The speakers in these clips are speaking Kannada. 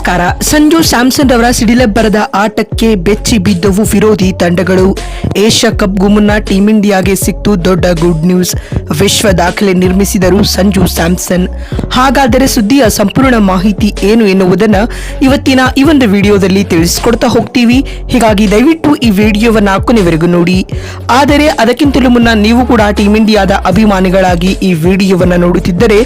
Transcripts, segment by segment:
ನಮಸ್ಕಾರ. ಸಂಜು ಸ್ಯಾಮ್ಸನ್ ರವರ ಬರದ ಆಟಕ್ಕೆ ಬೆಚ್ಚಿ ಬಿದ್ದವು ವಿರೋಧಿ ತಂಡಗಳು. ಏಷ್ಯಾ ಕಪ್ಗೂ ಮುನ್ನ ಟೀಂ ಇಂಡಿಯಾಗೆ ಸಿಕ್ತು ದೊಡ್ಡ ಗುಡ್ ನ್ಯೂಸ್. ವಿಶ್ವ ದಾಖಲೆ ನಿರ್ಮಿಸಿದರು ಸಂಜು ಸ್ಯಾಮ್ಸನ್. ಹಾಗಾದರೆ ಸುದ್ದಿಯ ಸಂಪೂರ್ಣ ಮಾಹಿತಿ ಏನು ಎನ್ನುವುದನ್ನು ಇವತ್ತಿನ ಈ ಒಂದು ವಿಡಿಯೋದಲ್ಲಿ ತಿಳಿಸಿಕೊಡ್ತಾ ಹೋಗ್ತೀವಿ. ಹೀಗಾಗಿ ದಯವಿಟ್ಟು ಈ ವಿಡಿಯೋವನ್ನ ಕೊನೆವರೆಗೂ ನೋಡಿ. ಆದರೆ ಅದಕ್ಕಿಂತಲೂ ಮುನ್ನ ನೀವು ಕೂಡ ಟೀಂ ಇಂಡಿಯಾದ ಅಭಿಮಾನಿಗಳಾಗಿ ಈ ವಿಡಿಯೋವನ್ನ ನೋಡುತ್ತಿದ್ದರೆ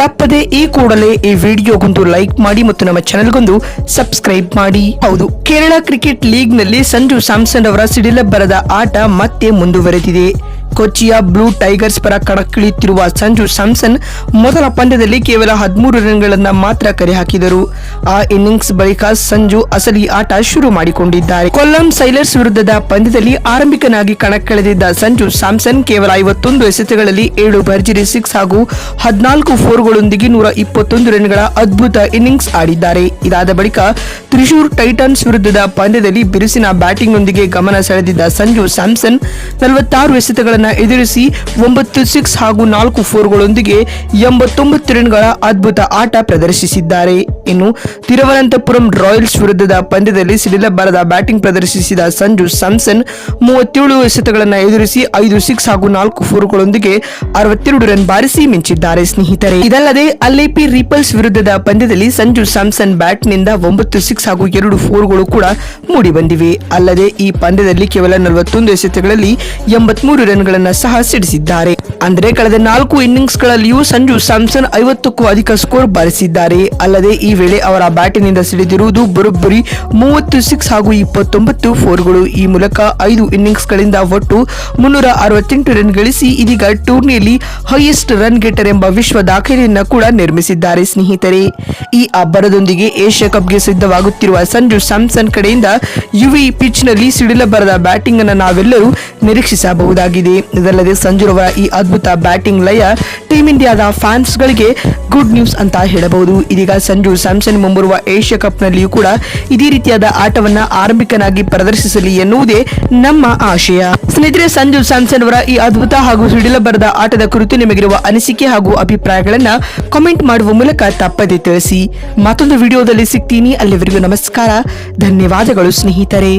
ತಪ್ಪದೆ ಈ ಕೂಡಲೇ ಈ ವಿಡಿಯೋಗೊಂದು ಲೈಕ್ ಮಾಡಿ ಮತ್ತು ನಮ್ಮ ಚಾನೆಲ್ಗೊಂದು ಸಬ್ಸ್ಕ್ರೈಬ್ ಮಾಡಿ. ಹೌದು, ಕೇರಳ ಕ್ರಿಕೆಟ್ ಲೀಗ್ನಲ್ಲಿ ಸಂಜು ಸ್ಯಾಮ್ಸನ್ ಅವರ ಸಿಡಿಲೆಬ್ಬರದ ಆಟ ಮತ್ತೆ ಮುಂದುವರೆದಿದೆ. ಕೊಚ್ಚಿಯ ಬ್ಲೂ ಟೈಗರ್ಸ್ ಪರ ಕಣಕ್ಕಿಳಿಯುತ್ತಿರುವ ಸಂಜು ಸ್ಯಾಮ್ಸನ್ ಮೊದಲ ಪಂದ್ಯದಲ್ಲಿ ಕೇವಲ ಹದಿಮೂರು ರನ್ಗಳನ್ನು ಮಾತ್ರ ಕರೆ ಹಾಕಿದರು. ಆ ಇನ್ನಿಂಗ್ಸ್ ಬಳಿಕ ಸಂಜು ಅಸಲಿ ಆಟ ಶುರು ಮಾಡಿಕೊಂಡಿದ್ದಾರೆ. ಕೊಲ್ಲಂ ಸೈಲರ್ಸ್ ವಿರುದ್ಧದ ಪಂದ್ಯದಲ್ಲಿ ಆರಂಭಿಕನಾಗಿ ಕಣಕ್ಕಿಳಿದಿದ್ದ ಸಂಜು ಸ್ಯಾಮ್ಸನ್ ಕೇವಲ ಐವತ್ತೊಂದು ಎಸೆತಗಳಲ್ಲಿ ಏಳು ಭರ್ಜರಿ ಸಿಕ್ಸ್ ಹಾಗೂ ಹದಿನಾಲ್ಕು ಫೋರ್ಗಳೊಂದಿಗೆ ನೂರ ಇಪ್ಪತ್ತೊಂದು ರನ್ಗಳ ಅದ್ಭುತ ಇನ್ನಿಂಗ್ಸ್ ಆಡಿದ್ದಾರೆ. ಇದಾದ ಬಳಿಕ ತ್ರಿಶೂರ್ ಟೈಟನ್ಸ್ ವಿರುದ್ಧದ ಪಂದ್ಯದಲ್ಲಿ ಬಿರುಸಿನ ಬ್ಯಾಟಿಂಗ್ನೊಂದಿಗೆ ಗಮನ ಸೆಳೆದಿದ್ದ ಸಂಜು ಸ್ಯಾಮ್ಸನ್ ನಲವತ್ತಾರು ಎಸೆತಗಳನ್ನು ಎದುರಿಸಿ ಒಂಬತ್ತು ಸಿಕ್ಸ್ ಹಾಗೂ ನಾಲ್ಕು ಫೋರ್ಗಳೊಂದಿಗೆ ಎಂಬತ್ತೊಂಬತ್ತು ರನ್ಗಳ ಅದ್ಭುತ ಆಟ ಪ್ರದರ್ಶಿಸಿದ್ದಾರೆ. ಇನ್ನು ತಿರುವನಂತಪುರಂ ರಾಯಲ್ಸ್ ವಿರುದ್ಧದ ಪಂದ್ಯದಲ್ಲಿ ಸಿಡಿಲಬಾರದ ಬ್ಯಾಟಿಂಗ್ ಪ್ರದರ್ಶಿಸಿದ ಸಂಜು ಸ್ಯಾಮ್ಸನ್ ಮೂವತ್ತೇಳು ಎಸೆತಗಳನ್ನು ಎದುರಿಸಿ ಐದು ಸಿಕ್ಸ್ ಹಾಗೂ ನಾಲ್ಕು ಫೋರ್ಗಳೊಂದಿಗೆ ಅರವತ್ತೆರಡು ರನ್ ಬಾರಿಸಿ ಮಿಂಚಿದ್ದಾರೆ ಸ್ನೇಹಿತರೆ. ಇದಲ್ಲದೆ ಅಲ್ಲೇಪಿ ರೀಪಲ್ಸ್ ವಿರುದ್ಧದ ಪಂದ್ಯದಲ್ಲಿ ಸಂಜು ಸ್ಯಾಮ್ಸನ್ ಬ್ಯಾಟ್ನಿಂದ ಒಂಬತ್ತು ಸಿಕ್ಸ್ ಹಾಗೂ ಎರಡು ಫೋರ್ಗಳು ಕೂಡ ಮೂಡಿ ಬಂದಿವೆ. ಅಲ್ಲದೆ ಈ ಪಂದ್ಯದಲ್ಲಿ ಕೇವಲ ನಲವತ್ತೊಂದು ಎಸೆತಗಳಲ್ಲಿ ಎಂಬತ್ಮೂರು ರನ್ಗಳನ್ನು ಸಹ ಸಿಡಿಸಿದ್ದಾರೆ. ಅಂದರೆ ಕಳೆದ ನಾಲ್ಕು ಇನ್ನಿಂಗ್ಸ್ಗಳಲ್ಲಿಯೂ ಸಂಜು ಸ್ಯಾಮ್ಸನ್ ಐವತ್ತಕ್ಕೂ ಅಧಿಕ ಸ್ಕೋರ್ ಬಾರಿಸಿದ್ದಾರೆ. ಅಲ್ಲದೆ ಈ ವೇಳೆ ಅವರ ಬ್ಯಾಟಿನಿಂದ ಸಿಡಿದಿರುವುದು ಬರೋಬ್ಬರಿ ಮೂವತ್ತು ಸಿಕ್ಸ್ ಹಾಗೂ ಇಪ್ಪತ್ತೊಂಬತ್ತು ಫೋರ್ಗಳು. ಈ ಮೂಲಕ ಐದು ಇನ್ನಿಂಗ್ಸ್ಗಳಿಂದ ಒಟ್ಟು ಮುನ್ನೂರ ಅರವತ್ತೆಂಟು ರನ್ ಗಳಿಸಿ ಇದೀಗ ಟೂರ್ನಿಯಲ್ಲಿ ಹೈಯೆಸ್ಟ್ ರನ್ ಗೆಟರ್ ಎಂಬ ವಿಶ್ವ ದಾಖಲೆಯನ್ನು ಕೂಡ ನಿರ್ಮಿಸಿದ್ದಾರೆ ಸ್ನೇಹಿತರೆ. ಈ ಅಬ್ಬರದೊಂದಿಗೆ ಏಷ್ಯಾ ಕಪ್ಗೆ ಸಿದ್ಧವಾಗುತ್ತಿರುವ ಸಂಜು ಸ್ಯಾಮ್ಸನ್ ಕಡೆಯಿಂದ ಯುವಿ ಪಿಚ್ನಲ್ಲಿ ಸಿಡಿಲಬರದ ಬ್ಯಾಟಿಂಗ್ ಅನ್ನು ನಾವೆಲ್ಲರೂ ನಿರೀಕ್ಷಿಸಬಹುದಾಗಿದೆ. ಇದಲ್ಲದೆ ಸಂಜುರವರ ಈ ಅದ್ಭುತ ಬ್ಯಾಟಿಂಗ್ ಲಯ ಟೀಂ ಇಂಡಿಯಾದ ಫ್ಯಾನ್ಸ್ ಗಳಿಗೆ ಗುಡ್ ನ್ಯೂಸ್ ಅಂತ ಹೇಳಬಹುದು. ಇದೀಗ ಸಂಜು ಸ್ಯಾಮ್ಸನ್ ಮುಂಬರುವ ಏಷ್ಯಾ ಕಪ್ ನಲ್ಲಿಯೂ ಕೂಡ ಇದೇ ರೀತಿಯಾದ ಆಟವನ್ನ ಆರಂಭಿಕನಾಗಿ ಪ್ರದರ್ಶಿಸಲಿ ಎನ್ನುವುದೇ ನಮ್ಮ ಆಶಯ. ಸ್ನೇಹಿತರೆ, ಸಂಜು ಸ್ಯಾಮ್ಸನ್ ಅವರ ಈ ಅದ್ಭುತ ಹಾಗೂ ಸಿಡಿಲಬರದ ಆಟದ ಕುರಿತು ನಿಮಗಿರುವ ಅನಿಸಿಕೆ ಹಾಗೂ ಅಭಿಪ್ರಾಯಗಳನ್ನ ಕಾಮೆಂಟ್ ಮಾಡುವ ಮೂಲಕ ತಪ್ಪದೆ ತಿಳಿಸಿ. ಮತ್ತೊಂದು ವಿಡಿಯೋದಲ್ಲಿ ಸಿಗ್ತೀನಿ. ಅಲ್ಲಿವರೆಗೂ ನಮಸ್ಕಾರ. ಧನ್ಯವಾದಗಳು ಸ್ನೇಹಿತರೆ.